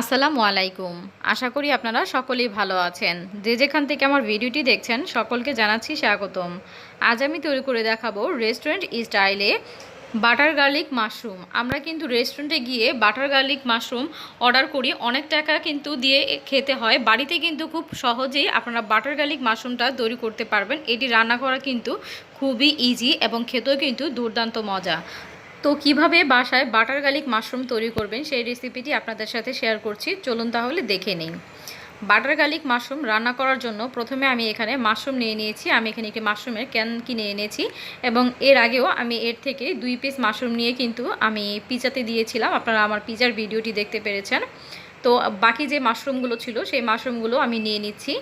আসসালামু আলাইকুম। আশা করি আপনারা সকলেই ভালো আছেন। যে যেখান থেকে আমার ভিডিওটি দেখছেন, সকলকে জানাচ্ছি স্বাগতম। আজ আমি তৈরি করে দেখাবো রেস্টুরেন্ট স্টাইলে বাটার গার্লিক মাশরুম। আমরা কিন্তু রেস্টুরেন্টে গিয়ে বাটার গার্লিক মাশরুম অর্ডার করি। অনেক টাকা কিন্তু দিয়ে খেতে হয়। বাড়িতে কিন্তু খুব সহজেই আপনারা বাটার গার্লিক মাশরুমটা তৈরি করতে পারবেন। এটি রান্না করা কিন্তু খুবই ইজি এবং খেতেও কিন্তু দুর্দান্ত মজা। তো কীভাবে বাসায় বাটার গার্লিক মাশরুম তৈরি করবেন সেই রেসিপিটি আপনাদের সাথে শেয়ার করছি। চলুন তাহলে দেখে নিই। বাটার গার্লিক মাশরুম রান্না করার জন্য প্রথমে আমি এখানে মাশরুম নিয়ে নিয়েছি। আমি এখানে একটি মাশরুমের ক্যান কিনে এনেছি এবং এর আগেও আমি এর থেকে দুই পিস মাশরুম নিয়ে কিন্তু আমি পিজাতে দিয়েছিলাম। আপনারা আমার পিজার ভিডিওটি দেখতে পেরেছেন। তো বাকি যে মাশরুমগুলো ছিল সেই মাশরুমগুলো আমি নিয়ে নিচ্ছি।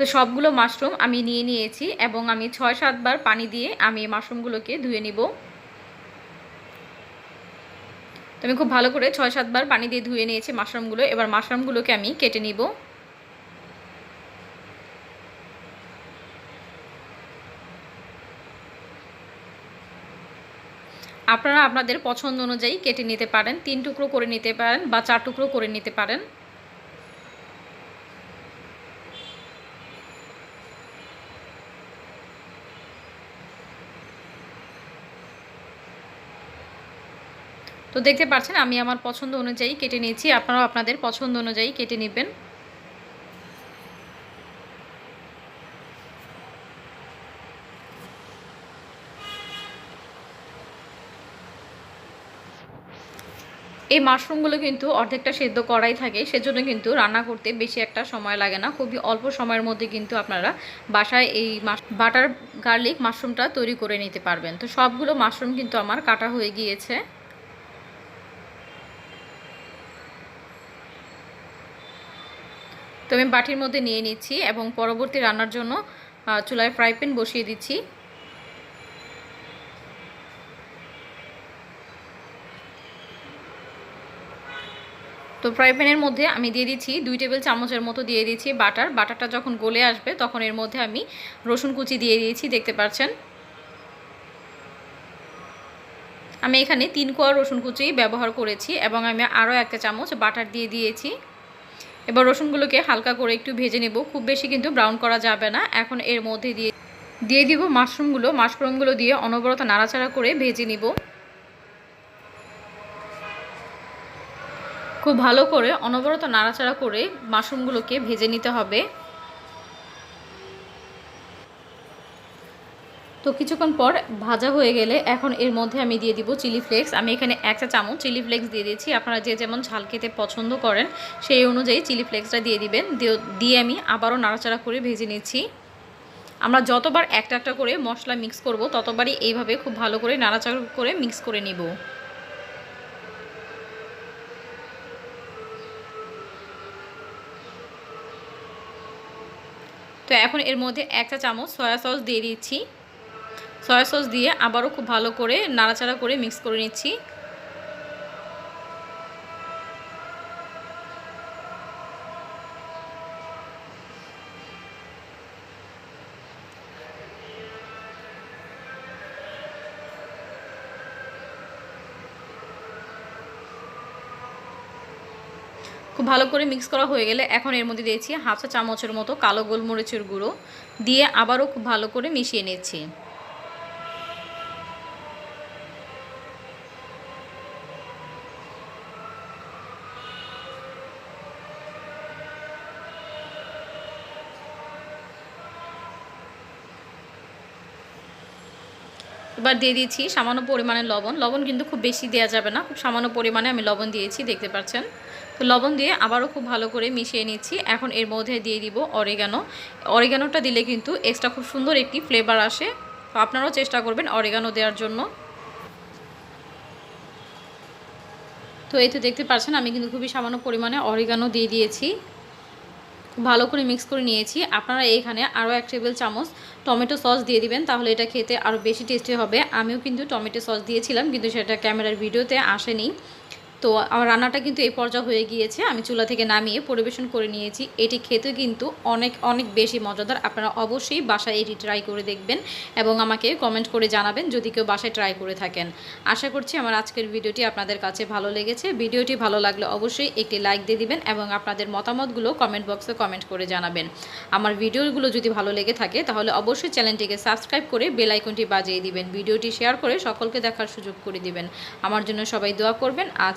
তো সবগুলো মাশরুম আমি নিয়ে নিয়েছি এবং আমি ছয় সাতবার পানি দিয়ে আমি মাশরুমগুলোকে ধুয়ে নিব। তো আমি খুব ভালো করে ছয় সাতবার পানি দিয়ে ধুয়ে নিয়েছি মাশরুমগুলো। এবার মাশরুমগুলোকে আমি কেটে নিব। আপনারা আপনাদের পছন্দ অনুযায়ী কেটে নিতে পারেন, তিন টুকরো করে নিতে পারেন বা চার টুকরো করে নিতে পারেন। তো দেখতে পাচ্ছেন, আমি আমার পছন্দ অনুযায়ী কেটে নিয়েছি। আপনারাও আপনাদের পছন্দ অনুযায়ী কেটে নেবেন। এই মাশরুমগুলো কিন্তু অর্ধেকটা সেদ্ধ করাই থাকে, সেজন্য কিন্তু রান্না করতে বেশি একটা সময় লাগে না। খুবই অল্প সময়ের মধ্যে কিন্তু আপনারা বাসায় এই বাটার গার্লিক মাশরুমটা তৈরি করে নিতে পারবেন। তো সবগুলো মাশরুম কিন্তু আমার কাটা হয়ে গিয়েছে। তো আমি বাটির মধ্যে নিয়ে নিচ্ছি এবং পরবর্তী রান্নার জন্য চুলায় ফ্রাই প্যান বসিয়ে দিচ্ছি। তো ফ্রাই প্যানের মধ্যে আমি দিয়ে দিচ্ছি দুই টেবিল চামচের মতো দিয়ে দিচ্ছি বাটার। বাটারটা যখন গলে আসবে, তখন এর মধ্যে আমি রসুন কুচি দিয়ে দিয়েছি, দেখতে পাচ্ছেন। আমি এখানে তিন কোয়া রসুন কুচি ব্যবহার করেছি এবং আমি আরও একটা চামচ বাটার দিয়ে দিয়েছি। এবার রসুনগুলোকে হালকা করে একটু ভেজে নেব। খুব বেশি কিন্তু ব্রাউন করা যাবে না। এখন এর মধ্যে দিয়ে দিয়ে দিব মাশরুমগুলো। মাশরুমগুলো দিয়ে অনবরত নাড়াচাড়া করে ভেজে নিব। খুব ভালো করে অনবরত নাড়াচাড়া করে মাশরুমগুলোকে ভেজে নিতে হবে। তো কিছুক্ষণ পর ভাজা হয়ে গেলে এখন এর মধ্যে আমি দিয়ে দিব চিলি ফ্লেক্স। আমি এখানে একটা চামচ চিলি ফ্লেক্স দিয়ে দিয়েছি। আপনারা যে যেমন ঝাল খেতে পছন্দ করেন, সেই অনুযায়ী চিলি ফ্লেক্সটা দিয়ে দিবেন। দিয়ে আমি আবারও নাড়াচাড়া করে ভেজে নিচ্ছি। আমরা যতবার একটা একটা করে মশলা মিক্স করব, ততবারই এইভাবে খুব ভালো করে নাড়াচাড়া করে মিক্স করে নিব। তো এখন এর মধ্যে একটা চামচ সয়া সস দিয়ে দিচ্ছি। সয়া সস দিয়ে আবারও খুব ভালো করে নাড়াচাড়া করে মিক্স করে নিচ্ছি। খুব ভালো করে মিক্স করা হয়ে গেলে এখন এর মধ্যে দিয়েছি হাফ চা চামচের মতো কালো গোলমরিচের গুঁড়ো দিয়ে আবারও খুব ভালো করে মিশিয়ে নিচ্ছি। এবার দিয়ে দিয়েছি সামান্য পরিমাণে লবণ। লবণ কিন্তু খুব বেশি দেওয়া যাবে না। খুব সামান্য পরিমাণে আমি লবণ দিয়েছি, দেখতে পাচ্ছেন। তো লবণ দিয়ে আবারও খুব ভালো করে মিশিয়ে নিচ্ছি। এখন এর মধ্যে দিয়ে দিব অরিগানো অরেগানোটা দিলে কিন্তু এক্সট্রা খুব সুন্দর একটি ফ্লেভার আসে। তো আপনারাও চেষ্টা করবেন অরেগানো দেওয়ার জন্য। তো এই তো দেখতে পাচ্ছেন, আমি কিন্তু খুবই সামান্য পরিমাণে অরেগানো দিয়ে দিয়েছি। ভালো করে মিক্স করে নিয়েছি। আপনারা এইখানে আরও এক টেবিল চামচ টমেটো সস দিয়ে দিবেন, তাহলে এটা খেতে আরও বেশি টেস্টি হবে। আমিও কিন্তু টমেটো সস দিয়েছিলাম, কিন্তু সেটা ক্যামেরার ভিডিওতে আসেনি। তো আমার রান্নাটা কিন্তু এই পর্যায়ে হয়ে গিয়েছে। আমি চুলা থেকে নামিয়ে পরিবেশন করে নিয়েছি। এটি খেতে কিন্তু অনেক অনেক বেশি মজাদার। আপনারা অবশ্যই বাসায় এটি ট্রাই করে দেখবেন এবং আমাকে কমেন্ট করে জানাবেন যদি কেউ বাসায় ট্রাই করে থাকেন। আশা করছি আমার আজকের ভিডিওটি আপনাদের কাছে ভালো লেগেছে। ভিডিওটি ভালো লাগলে অবশ্যই একটি লাইক দিয়ে দিবেন এবং আপনাদের মতামতগুলো কমেন্ট বক্সে কমেন্ট করে জানাবেন। আমার ভিডিওগুলো যদি ভালো লেগে থাকে তাহলে অবশ্যই চ্যানেলটিকে সাবস্ক্রাইব করে বেল আইকনটি বাজিয়ে দিবেন। ভিডিওটি শেয়ার করে সকলকে দেখার সুযোগ করে দিবেন। আমার জন্য সবাই দোয়া করবেন। আজ